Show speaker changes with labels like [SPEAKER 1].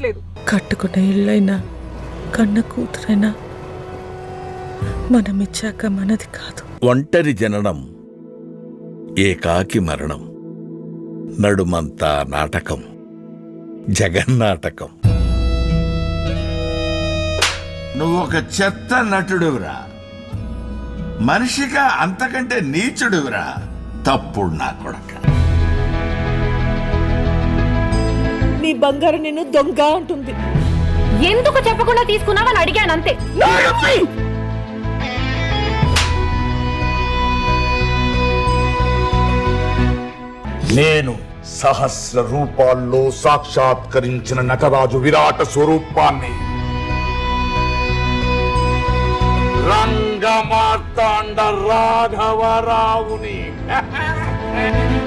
[SPEAKER 1] రావట్లేదు
[SPEAKER 2] కట్టుకున్న ఇళ్ళైనా కన్న కూతురైనా మనమిచ్చాక మనది కాదు.
[SPEAKER 3] ఒంటరి జననం ఏకాకి మరణం నడుమంతా నాటకం జగన్నాటకం.
[SPEAKER 4] నువ్వు ఒక చెత్త నటుడువురా. మనిషిగా అంతకంటే నీచుడువురా. తప్పుడు నా కొడక.
[SPEAKER 1] బంగారు నిన్ను దొంగ అంటుంది.
[SPEAKER 5] ఎందుకు చెప్పకుండా తీసుకున్నావని అడిగాను అంతే.
[SPEAKER 6] నేను సహస్ర రూపాల్లో సాక్షాత్కరించిన నటరాజు విరాట స్వరూపాన్ని. రంగమార్తాండ రాఘవరావుని.